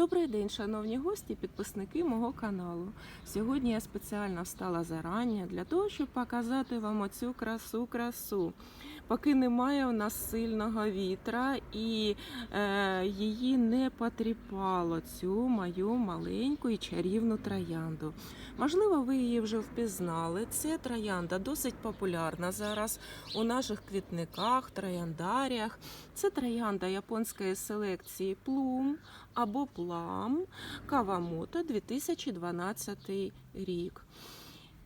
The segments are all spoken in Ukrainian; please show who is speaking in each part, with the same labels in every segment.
Speaker 1: Добрий день, шановні гості, підписники мого каналу. Сьогодні я спеціально встала зарання для того, щоб показати вам оцю красу красу. Поки немає у нас сильного вітра і е, її не потріпало цю мою маленьку і чарівну троянду. Можливо, ви її вже впізнали. Це троянда досить популярна зараз у наших квітниках, трояндаріях. Це троянда японської селекції Плум або Плам Кавамото 2012 рік.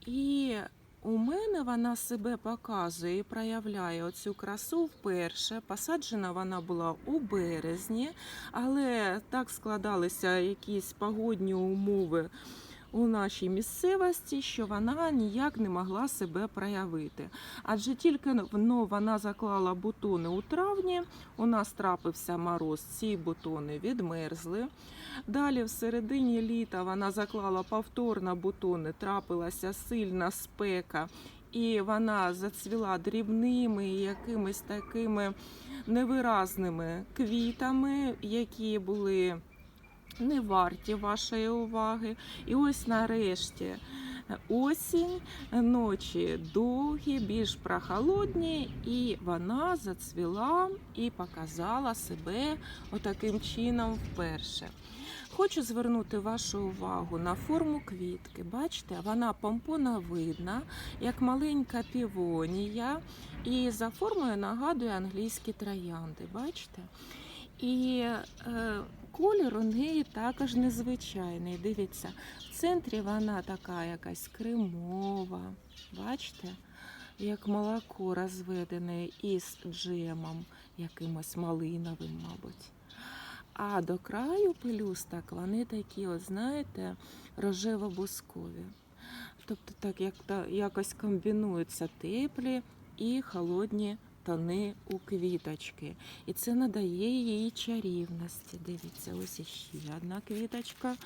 Speaker 1: І у мене вона себе показує і проявляє оцю красу вперше. Посаджена вона була у березні, але так складалися якісь погодні умови у нашій місцевості, що вона ніяк не могла себе проявити. Адже тільки ну, вона заклала бутони у травні, у нас трапився мороз, ці бутони відмерзли. Далі, в середині літа, вона заклала повторно бутони, трапилася сильна спека, і вона зацвіла дрібними якимись такими невиразними квітами, які були не варті вашої уваги. І ось нарешті осінь, ночі довгі, більш прохолодні, і вона зацвіла і показала себе отаким чином вперше. Хочу звернути вашу увагу на форму квітки. Бачите, вона помпоновидна, як маленька півонія, і за формою нагадує англійські троянди. Бачите? І е, колір у неї також незвичайний. Дивіться, в центрі вона така якась кремова. Бачите? Як молоко розведене із джемом, якимось малиновим, мабуть. А до краю пелюсток вони такі, от, знаєте, рожево-бускові. Тобто так як якось комбінуються теплі і холодні тони у квіточки. І це надає їй чарівності. Дивіться, ось іще одна квіточка,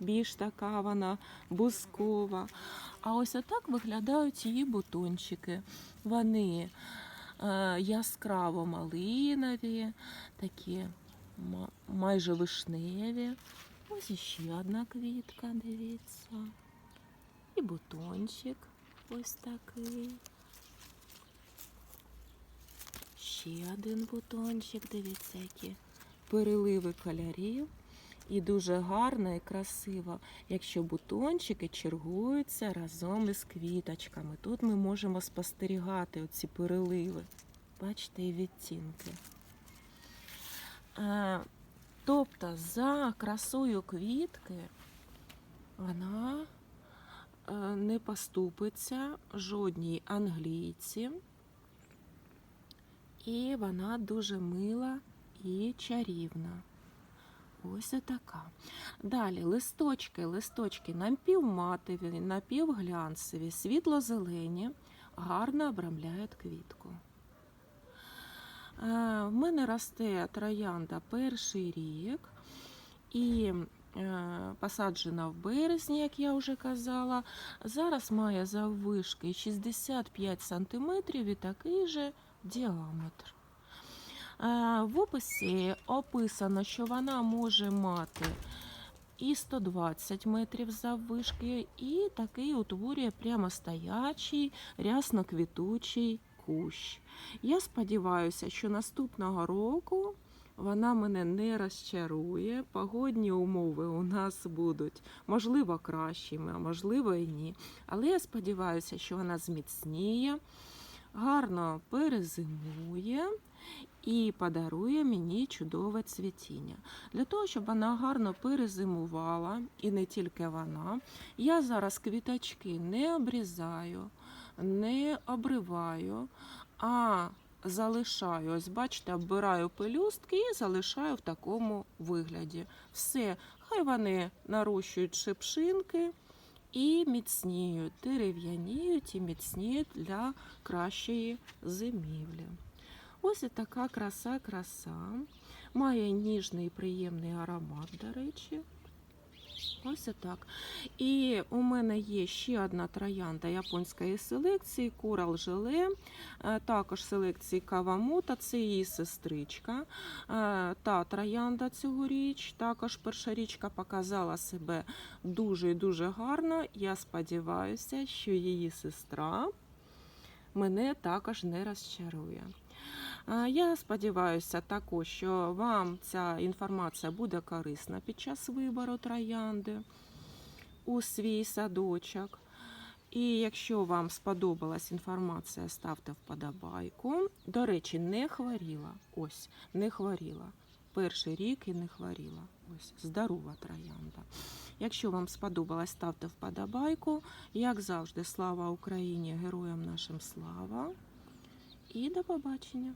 Speaker 1: більш така вона бускова. А ось отак виглядають її бутончики. Вони е, яскраво малинові, такі майже вишневі. Ось іще одна квітка, дивіться. І бутончик ось такий. Ще один бутончик, дивіться, які переливи кольорів. І дуже гарно і красиво, якщо бутончики чергуються разом із квіточками. Тут ми можемо спостерігати оці переливи. Бачите, і відтінки. Е, тобто за красою квітки вона е, не поступиться жодній англійці. І вона дуже мила і чарівна. Ось така. Далі листочки, листочки напівматові, напівглянцеві, світло-зелені, гарно обрамляють квітку. Е, В мене росте троянда перший рік і е, посаджена в березні, як я вже казала. Зараз має заввишки 65 см і такий же діаметр. Е, В описі описано, що вона може мати і 120 метрів заввишки, і такий утворює прямо стоячий, рясно квітучий кущ. Я сподіваюся, що наступного року вона мене не розчарує. Погодні умови у нас будуть можливо кращими, а можливо і ні. Але я сподіваюся, що вона зміцніє, гарно перезимує і подарує мені чудове цвітіння. Для того, щоб вона гарно перезимувала, і не тільки вона, я зараз квіточки не обрізаю, не обриваю, а залишаю. Ось, бачите, оббираю пелюстки і залишаю в такому вигляді. Все, хай вони нарощують шипшинки. І міцніють, дерев'яніють і міцніють для кращої зимівлі. Ось і така краса-краса. Має ніжний і приємний аромат, до речі. Ось отак. І у мене є ще одна троянда японської селекції Курал Желе, е, також селекції Кавамута, це її сестричка. Е, Та троянда цьогоріч, також перша річка показала себе дуже і дуже гарно. Я сподіваюся, що її сестра мене також не розчарує. Я сподіваюся також, що вам ця інформація буде корисна під час вибору троянди у свій садочок. І якщо вам сподобалась інформація, ставте вподобайку. До речі, не хворіла. Ось, не хворіла. Перший рік і не хворіла. Ось, здорова троянда. Якщо вам сподобалось, ставте вподобайку. Як завжди, слава Україні, героям нашим слава. І до побачення!